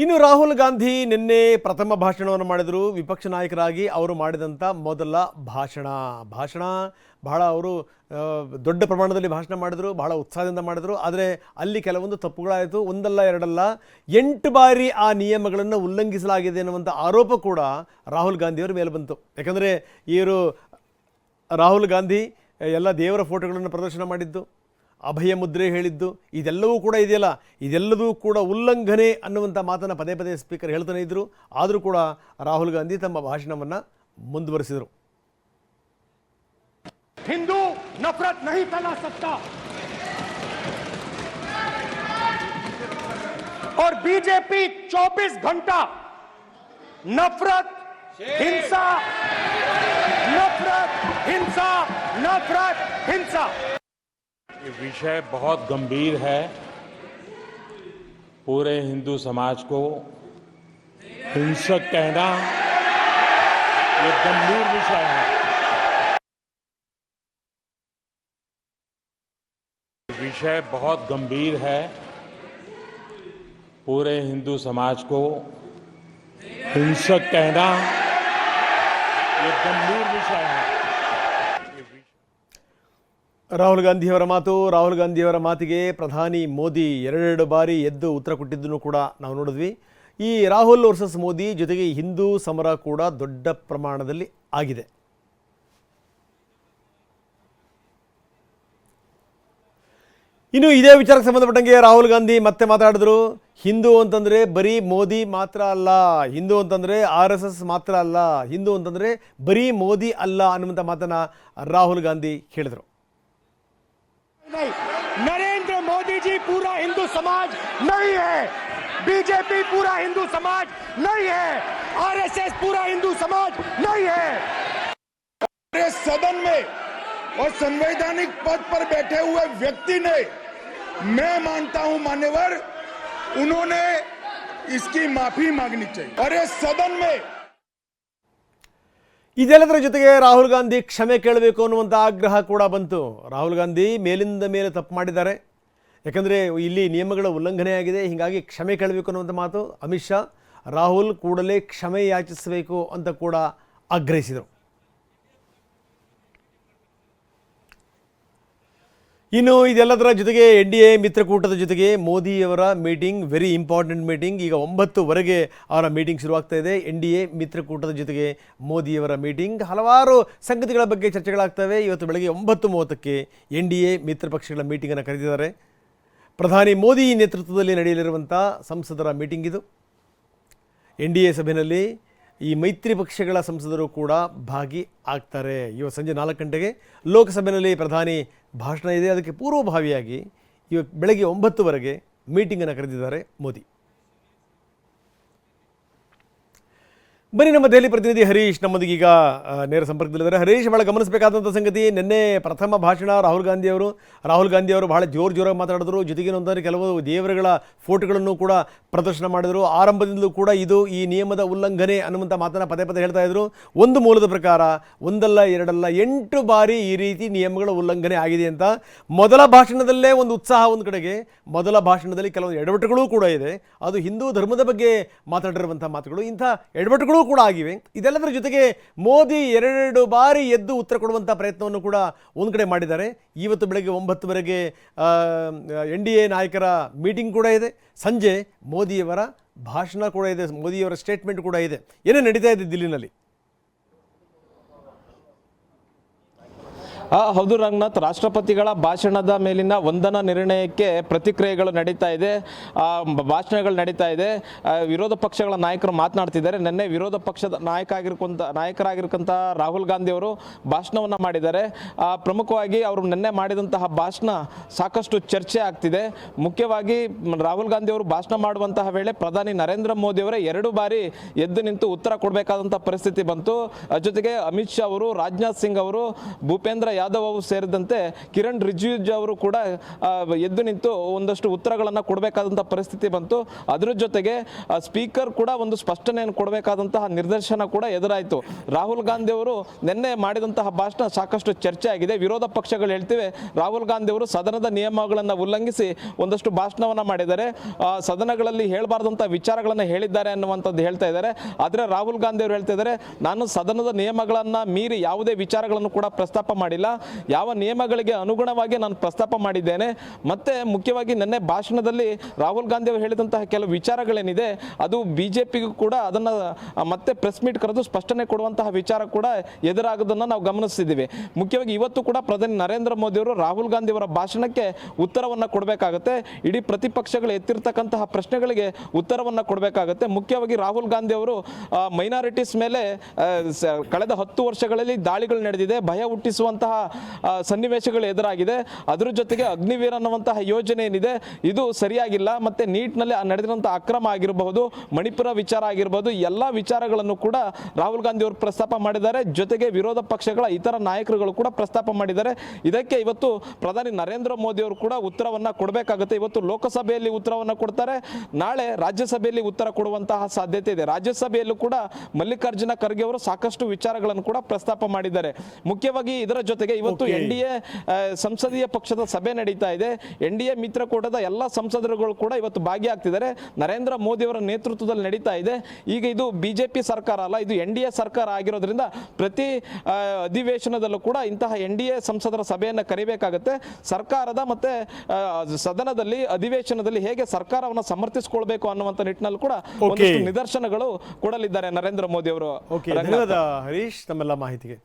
ಇನ್ನು ರಾಹುಲ್ ಗಾಂಧಿ ನಿನ್ನೆ ಪ್ರಥಮ ಭಾಷಣವನ್ನು ಮಾಡಿದರು. ವಿಪಕ್ಷ ನಾಯಕರಾಗಿ ಅವರು ಮಾಡಿದಂಥ ಮೊದಲ ಭಾಷಣ. ಭಾಷಣ ಬಹಳ ಅವರು ದೊಡ್ಡ ಪ್ರಮಾಣದಲ್ಲಿ ಭಾಷಣ ಮಾಡಿದರು, ಬಹಳ ಉತ್ಸಾಹದಿಂದ ಮಾಡಿದರು. ಆದರೆ ಅಲ್ಲಿ ಕೆಲವೊಂದು ತಪ್ಪುಗಳಾಯಿತು, ಒಂದಲ್ಲ ಎರಡಲ್ಲ. ಎಂಟು ಬಾರಿ ಆ ನಿಯಮಗಳನ್ನು ಉಲ್ಲಂಘಿಸಲಾಗಿದೆ ಎನ್ನುವಂಥ ಆರೋಪ ಕೂಡ ರಾಹುಲ್ ಗಾಂಧಿಯವರ ಮೇಲೆ ಬಂತು. ಯಾಕಂದರೆ ಇವರು ರಾಹುಲ್ ಗಾಂಧಿ, ಎಲ್ಲ ದೇವರ ಫೋಟೋಗಳನ್ನು ಪ್ರದರ್ಶನ ಮಾಡಿದ್ದು. ಅಭಯ ಮುದ್ರೆ ಹೇಳಿದ್ದು ಇದೆಲ್ಲವೂ ಕೂಡ ಇದೆಯಲ್ಲ ಇದೆಲ್ಲದೂ ಕೂಡ ಉಲ್ಲಂಘನೆ ಅನ್ನುವಂಥ ಮಾತನ್ನು ಪದೇ ಪದೇ ಸ್ಪೀಕರ್ ಹೇಳ್ತಾನೆ ಇದ್ದರು ಆದರೂ ಕೂಡ ರಾಹುಲ್ ಗಾಂಧಿ ತಮ್ಮ ಭಾಷಣವನ್ನು ಮುಂದುವರಿಸಿದರು हिंदू नफरत नहीं फैला सकता और बीजेपी 24 घंटा नफरत हिंसा नफरत हिंसा नफरत हिंसा ये विषय बहुत गंभीर है। पूरे हिंदू समाज को हिंसक कहना ये गंभीर विषय है। विषय बहुत गंभीर है। पूरे हिंदू समाज को हिंसक कहना ये गंभीर विषय है। ರಾಹುಲ್ ಗಾಂಧಿಯವರ ಮಾತು, ರಾಹುಲ್ ಗಾಂಧಿಯವರ ಮಾತಿಗೆ ಪ್ರಧಾನಿ ಮೋದಿ ಎರಡೆರಡು ಬಾರಿ ಎದ್ದು ಉತ್ತರ ಕೊಟ್ಟಿದ್ದನ್ನು ಕೂಡ ನಾವು ನೋಡಿದ್ವಿ. ಈ ರಾಹುಲ್ ವರ್ಸಸ್ ಮೋದಿ ಜೊತೆಗೆ ಹಿಂದೂ ಸಮರ ಕೂಡ ದೊಡ್ಡ ಪ್ರಮಾಣದಲ್ಲಿ ಆಗಿದೆ. ಇನ್ನು ಇದೇ ವಿಚಾರಕ್ಕೆ ಸಂಬಂಧಪಟ್ಟಂಗೆ ರಾಹುಲ್ ಗಾಂಧಿ ಮತ್ತೆ ಮಾತಾಡಿದ್ರು. ಹಿಂದೂ ಅಂತಂದರೆ ಬರೀ ಮೋದಿ ಮಾತ್ರ ಅಲ್ಲ, ಹಿಂದೂ ಅಂತಂದರೆ ಆರ್ ಎಸ್ ಎಸ್ ಮಾತ್ರ ಅಲ್ಲ, ಹಿಂದೂ ಅಂತಂದರೆ ಬರೀ ಮೋದಿ ಅಲ್ಲ ಅನ್ನುವಂಥ ಮಾತನ್ನು ರಾಹುಲ್ ಗಾಂಧಿ ಹೇಳಿದರು. नहीं, नरेंद्र मोदी जी पूरा हिंदू समाज नहीं है। बीजेपी पूरा हिंदू समाज नहीं है। आरएसएस पूरा हिंदू समाज नहीं है। पूरे सदन में और संवैधानिक पद पर बैठे हुए व्यक्ति ने, मैं मानता हूँ मान्यवर, उन्होंने इसकी माफ़ी मांगनी चाहिए। इस सदन में ಇದೆಲ್ಲದರ ಜೊತೆಗೆ ರಾಹುಲ್ ಗಾಂಧಿ ಕ್ಷಮೆ ಕೇಳಬೇಕು ಅನ್ನುವಂಥ ಆಗ್ರಹ ಕೂಡ ಬಂತು. ರಾಹುಲ್ ಗಾಂಧಿ ಮೇಲಿಂದ ಮೇಲೆ ತಪ್ಪು ಮಾಡಿದ್ದಾರೆ. ಯಾಕಂದರೆ ಇಲ್ಲಿ ನಿಯಮಗಳ ಉಲ್ಲಂಘನೆ ಆಗಿದೆ ಹೀಗಾಗಿ ಕ್ಷಮೆ ಕೇಳಬೇಕು ಅನ್ನುವಂಥ ಮಾತು ಅಮಿತ್ ಶಾ, ರಾಹುಲ್ ಕೂಡಲೇ ಕ್ಷಮೆ ಯಾಚಿಸಬೇಕು ಅಂತ ಕೂಡ ಆಗ್ರಹಿಸಿದರು. ಇನ್ನು ಇದೆಲ್ಲದರ ಜೊತೆಗೆ ಎನ್ ಡಿ ಎ ಮಿತ್ರಕೂಟದ ಜೊತೆಗೆ ಮೋದಿಯವರ ಮೀಟಿಂಗ್ ವೆರಿ ಇಂಪಾರ್ಟೆಂಟ್ ಮೀಟಿಂಗ್ ಈಗ ಒಂಬತ್ತುವರೆಗೆ ಅವರ ಮೀಟಿಂಗ್ ಶುರುವಾಗ್ತಾ ಇದೆ. ಎನ್ ಡಿ ಎ ಮಿತ್ರಕೂಟದ ಜೊತೆಗೆ ಮೋದಿಯವರ ಮೀಟಿಂಗ್. ಹಲವಾರು ಸಂಗತಿಗಳ ಬಗ್ಗೆ ಚರ್ಚೆಗಳಾಗ್ತವೆ. ಇವತ್ತು ಬೆಳಗ್ಗೆ ಒಂಬತ್ತು ಮೂವತ್ತಕ್ಕೆ ಎನ್ ಡಿ ಎ ಮಿತ್ರ ಪಕ್ಷಗಳ ಮೀಟಿಂಗನ್ನು ಕರೆದಿದ್ದಾರೆ. ಪ್ರಧಾನಿ ಮೋದಿ ನೇತೃತ್ವದಲ್ಲಿ ನಡೆಯಲಿರುವಂಥ ಸಂಸದರ ಮೀಟಿಂಗ್ ಇದು. ಎನ್ ಡಿ ಎ ಸಭೆಯಲ್ಲಿ ಈ ಮೈತ್ರಿ ಪಕ್ಷಗಳ ಸಂಸದರು ಕೂಡ ಭಾಗಿ ಆಗ್ತಾರೆ. ಇವತ್ತು ಸಂಜೆ ನಾಲ್ಕು ಗಂಟೆಗೆ ಲೋಕಸಭೆಯಲ್ಲಿ ಪ್ರಧಾನಿ ಭಾಷಣ ಇದೆ. ಅದಕ್ಕೆ ಪೂರ್ವಭಾವಿಯಾಗಿ ಇವತ್ತು ಬೆಳಗ್ಗೆ ಒಂಬತ್ತುವರೆಗೆ ಮೀಟಿಂಗನ್ನು ಕರೆದಿದ್ದಾರೆ ಮೋದಿ. ಬನ್ನಿ ನಮ್ಮ ದೆಹಲಿ ಪ್ರತಿನಿಧಿ ಹರೀಶ್ ನಮ್ಮೊಂದಿಗೆ ಈಗ ನೇರ ಸಂಪರ್ಕದಲ್ಲಿದ್ದಾರೆ. ಹರೀಶ್, ಬಹಳ ಗಮನಿಸಬೇಕಾದಂಥ ಸಂಗತಿ, ನಿನ್ನೆ ಪ್ರಥಮ ಭಾಷಣ ರಾಹುಲ್ ಗಾಂಧಿ ಅವರು. ರಾಹುಲ್ ಗಾಂಧಿ ಅವರು ಬಹಳ ಜೋರು ಜೋರಾಗಿ ಮಾತಾಡಿದ್ರು. ಜೊತೆಗೆ ಒಂದಾದ್ರೆ ಕೆಲವು ದೇವರುಗಳ ಫೋಟೋಗಳನ್ನು ಕೂಡ ಪ್ರದರ್ಶನ ಮಾಡಿದರು. ಆರಂಭದಿಂದಲೂ ಕೂಡ ಇದು ಈ ನಿಯಮದ ಉಲ್ಲಂಘನೆ ಅನ್ನುವಂಥ ಮಾತನ್ನು ಪದೇ ಪದೇ ಹೇಳ್ತಾ ಇದ್ರು. ಒಂದು ಮೂಲದ ಪ್ರಕಾರ, ಒಂದಲ್ಲ, ಎರಡಲ್ಲ, ಎಂಟು ಬಾರಿ ಈ ರೀತಿ ನಿಯಮಗಳ ಉಲ್ಲಂಘನೆ ಆಗಿದೆ ಅಂತ. ಮೊದಲ ಭಾಷಣದಲ್ಲೇ ಒಂದು ಉತ್ಸಾಹ ಒಂದು ಕಡೆಗೆ, ಮೊದಲ ಭಾಷಣದಲ್ಲಿ ಕೆಲವೊಂದು ಎಡವಟ್ಟುಗಳು ಕೂಡ ಇದೆ. ಅದು ಹಿಂದೂ ಧರ್ಮದ ಬಗ್ಗೆ ಮಾತಾಡಿರುವಂಥ ಮಾತುಗಳು. ಇಂಥ ಎಡವಟ್ಟುಗಳು ಕೂಡ ಆಗಿವೆ. ಇದೆಲ್ಲದರ ಜೊತೆಗೆ ಮೋದಿ ಎರಡೆರಡು ಬಾರಿ ಎದ್ದು ಉತ್ತರ ಕೊಡುವಂಥ ಪ್ರಯತ್ನವನ್ನು ಕೂಡ ಒಂದು ಕಡೆ ಮಾಡಿದ್ದಾರೆ. ಇವತ್ತು ಬೆಳಗ್ಗೆ ಒಂಬತ್ತುವರೆಗೆ ಎನ್ ಡಿ ಎ ನಾಯಕರ ಮೀಟಿಂಗ್ ಕೂಡ ಇದೆ. ಸಂಜೆ ಮೋದಿಯವರ ಭಾಷಣ ಕೂಡ ಇದೆ. ಮೋದಿಯವರ ಸ್ಟೇಟ್ಮೆಂಟ್ ಕೂಡ ಇದೆ. ಏನೇ ನಡೀತಾ ಇದೆ ದಿಲ್ಲಿನಲ್ಲಿ? ಹೌದು ರಂಗನಾಥ್, ರಾಷ್ಟ್ರಪತಿಗಳ ಭಾಷಣದ ಮೇಲಿನ ವಂದನಾ ನಿರ್ಣಯಕ್ಕೆ ಪ್ರತಿಕ್ರಿಯೆಗಳು ನಡೀತಾ ಇದೆ. ಭಾಷಣಗಳು ನಡೀತಾ ಇದೆ. ವಿರೋಧ ಪಕ್ಷಗಳ ನಾಯಕರು ಮಾತನಾಡ್ತಿದ್ದಾರೆ. ನಿನ್ನೆ ವಿರೋಧ ಪಕ್ಷದ ನಾಯಕ ಆಗಿರ್ಕೊಂತ ನಾಯಕರಾಗಿರ್ಕಂಥ ರಾಹುಲ್ ಗಾಂಧಿ ಅವರು ಭಾಷಣವನ್ನು ಮಾಡಿದ್ದಾರೆ. ಪ್ರಮುಖವಾಗಿ ಅವರು ನಿನ್ನೆ ಮಾಡಿದಂತಹ ಭಾಷಣ ಸಾಕಷ್ಟು ಚರ್ಚೆ ಆಗ್ತಿದೆ. ಮುಖ್ಯವಾಗಿ ರಾಹುಲ್ ಗಾಂಧಿ ಅವರು ಭಾಷಣ ಮಾಡುವಂತಹ ವೇಳೆ ಪ್ರಧಾನಿ ನರೇಂದ್ರ ಮೋದಿ ಅವರೇ ಎರಡು ಬಾರಿ ಎದ್ದು ನಿಂತು ಉತ್ತರ ಕೊಡಬೇಕಾದಂತಹ ಪರಿಸ್ಥಿತಿ ಬಂತು. ಜೊತೆಗೆ ಅಮಿತ್ ಶಾ ಅವರು, ರಾಜನಾಥ್ ಸಿಂಗ್ ಅವರು, ಭೂಪೇಂದ್ರ ಯಾದವ್ ಅವರು ಸೇರಿದಂತೆ ಕಿರಣ್ ರಿಜಿಜು ಅವರು ಕೂಡ ಎದ್ದು ನಿಂತು ಒಂದಷ್ಟು ಉತ್ತರಗಳನ್ನು ಕೊಡಬೇಕಾದಂಥ ಪರಿಸ್ಥಿತಿ ಬಂತು. ಅದರ ಜೊತೆಗೆ ಸ್ಪೀಕರ್ ಕೂಡ ಒಂದು ಸ್ಪಷ್ಟನೆಯನ್ನು ಕೊಡಬೇಕಾದಂತಹ ನಿರ್ದೇಶನ ಕೂಡ ಎದುರಾಯಿತು. ರಾಹುಲ್ ಗಾಂಧಿ ಅವರು ನಿನ್ನೆ ಮಾಡಿದಂತಹ ಭಾಷಣ ಸಾಕಷ್ಟು ಚರ್ಚೆ ಆಗಿದೆ ವಿರೋಧ ಪಕ್ಷಗಳು ಹೇಳ್ತಿವೆ, ರಾಹುಲ್ ಗಾಂಧಿ ಅವರು ಸದನದ ನಿಯಮಗಳನ್ನು ಉಲ್ಲಂಘಿಸಿ ಒಂದಷ್ಟು ಭಾಷಣವನ್ನು ಮಾಡಿದ್ದಾರೆ. ಸದನಗಳಲ್ಲಿ ಹೇಳಬಾರ್ದಂಥ ವಿಚಾರಗಳನ್ನು ಹೇಳಿದ್ದಾರೆ ಅನ್ನುವಂಥದ್ದು ಹೇಳ್ತಾ ಇದ್ದಾರೆ. ಆದರೆ ರಾಹುಲ್ ಗಾಂಧಿ ಅವರು ಹೇಳ್ತಾ ಇದ್ದಾರೆ ನಾನು ಸದನದ ನಿಯಮಗಳನ್ನು ಮೀರಿ ಯಾವುದೇ ವಿಚಾರಗಳನ್ನು ಕೂಡ ಪ್ರಸ್ತಾಪ ಮಾಡಿಲ್ಲ. ಯಾವ ನಿಯಮಗಳಿಗೆ ಅನುಗುಣವಾಗಿ ನಾನು ಪ್ರಸ್ತಾಪ ಮಾಡಿದ್ದೇನೆ. ಮತ್ತೆ ಮುಖ್ಯವಾಗಿ ನಿನ್ನೆ ಭಾಷಣದಲ್ಲಿ ರಾಹುಲ್ ಗಾಂಧಿ ಅವರು ಹೇಳಿದಂತಹ ಕೆಲವು ವಿಚಾರಗಳೇನಿದೆ, ಅದು ಬಿಜೆಪಿಗೂ ಕೂಡ ಅದನ್ನ ಮತ್ತೆ ಪ್ರೆಸ್ ಮೀಟ್ ಕರೆದು ಸ್ಪಷ್ಟನೆ ಕೊಡುವಂತಹ ವಿಚಾರ ಕೂಡ ಎದುರಾಗೋದನ್ನ ನಾವು ಗಮನಿಸಿದ್ದೀವಿ ಮುಖ್ಯವಾಗಿ ಇವತ್ತು ಕೂಡ ಪ್ರಧಾನಿ ನರೇಂದ್ರ ಮೋದಿ ಅವರು ರಾಹುಲ್ ಗಾಂಧಿ ಅವರ ಭಾಷಣಕ್ಕೆ ಉತ್ತರವನ್ನ ಕೊಡಬೇಕಾಗುತ್ತೆ. ಇಡೀ ಪ್ರತಿಪಕ್ಷಗಳು ಎತ್ತಿರ್ತಕ್ಕಂತಹ ಪ್ರಶ್ನೆಗಳಿಗೆ ಉತ್ತರವನ್ನ ಕೊಡಬೇಕಾಗುತ್ತೆ. ಮುಖ್ಯವಾಗಿ ರಾಹುಲ್ ಗಾಂಧಿ ಅವರು ಮೈನಾರಿಟೀಸ್ ಮೇಲೆ ಕಳೆದ ಹತ್ತು ವರ್ಷಗಳಲ್ಲಿ ದಾಳಿಗಳು ನಡೆದಿದೆ. ಭಯ ಹುಟ್ಟಿಸುವಂತಹ ಸನ್ನಿವೇಶಗಳು ಎದುರಾಗಿದೆ. ಅದರ ಜೊತೆಗೆ ಅಗ್ನಿವೀರ್ ಅನ್ನುವಂತಹ ಯೋಜನೆ ಏನಿದೆ, ಇದು ಸರಿಯಾಗಿಲ್ಲ. ಮತ್ತೆ ನೀಟ್ನಲ್ಲಿ ನಡೆದಿರುವಂತಹ ಅಕ್ರಮ ಆಗಿರಬಹುದು, ಮಣಿಪುರ ವಿಚಾರ ಆಗಿರಬಹುದು, ಎಲ್ಲ ವಿಚಾರಗಳನ್ನು ಕೂಡ ರಾಹುಲ್ ಗಾಂಧಿ ಅವರು ಪ್ರಸ್ತಾಪ ಮಾಡಿದ್ದಾರೆ. ಜೊತೆಗೆ ವಿರೋಧ ಪಕ್ಷಗಳ ಇತರ ನಾಯಕರುಗಳು ಕೂಡ ಪ್ರಸ್ತಾಪ ಮಾಡಿದ್ದಾರೆ. ಇದಕ್ಕೆ ಇವತ್ತು ಪ್ರಧಾನಿ ನರೇಂದ್ರ ಮೋದಿ ಅವರು ಕೂಡ ಉತ್ತರವನ್ನ ಕೊಡಬೇಕಾಗುತ್ತೆ. ಇವತ್ತು ಲೋಕಸಭೆಯಲ್ಲಿ ಉತ್ತರವನ್ನು ಕೊಡ್ತಾರೆ. ನಾಳೆ ರಾಜ್ಯಸಭೆಯಲ್ಲಿ ಉತ್ತರ ಕೊಡುವಂತಹ ಸಾಧ್ಯತೆ ಇದೆ. ರಾಜ್ಯಸಭೆಯಲ್ಲೂ ಕೂಡ ಮಲ್ಲಿಕಾರ್ಜುನ ಖರ್ಗೆ ಅವರು ಸಾಕಷ್ಟು ವಿಚಾರಗಳನ್ನು ಕೂಡ ಪ್ರಸ್ತಾಪ ಮಾಡಿದ್ದಾರೆ. ಮುಖ್ಯವಾಗಿ ಇದರ ಜೊತೆಗೆ ಇವತ್ತು Okay. ಎನ್ ಡಿ ಎ ಸಂಸದೀಯ ಪಕ್ಷದ ಸಭೆ ನಡೀತಾ ಇದೆ. ಎನ್ ಡಿ ಎ ಮಿತ್ರಕೂಟದ ಎಲ್ಲ ಸಂಸದರುಗಳು ಕೂಡ ಇವತ್ತು ಭಾಗಿಯಾಗ್ತಿದ್ದಾರೆ ನರೇಂದ್ರ ಮೋದಿ ಅವರ ನೇತೃತ್ವದಲ್ಲಿ ನಡೀತಾ ಇದೆ. ಈಗ ಇದು ಬಿಜೆಪಿ ಸರ್ಕಾರ ಅಲ್ಲ ಇದು ಎನ್ ಡಿ ಎ ಸರ್ಕಾರ ಆಗಿರೋದ್ರಿಂದ ಪ್ರತಿ ಅಧಿವೇಶನದಲ್ಲೂ ಕೂಡ ಇಂತಹ ಎನ್ ಡಿ ಎ ಸಂಸದರ ಸಭೆಯನ್ನು ಕರಿಬೇಕಾಗುತ್ತೆ. ಸರ್ಕಾರದ ಮತ್ತೆ ಸದನದಲ್ಲಿ ಅಧಿವೇಶನದಲ್ಲಿ ಹೇಗೆ ಸರ್ಕಾರವನ್ನು ಸಮರ್ಥಿಸಿಕೊಳ್ಬೇಕು ಅನ್ನುವಂಥ ನಿಟ್ಟಿನಲ್ಲಿ ಕೂಡ ಒಂದಷ್ಟು ನಿದರ್ಶನಗಳು ಕೊಡಲಿದ್ದಾರೆ ನರೇಂದ್ರ ಮೋದಿ ಅವರು. ಹರೀಶ್ ತಮ್ಮೆಲ್ಲ ಮಾಹಿತಿಗೆ.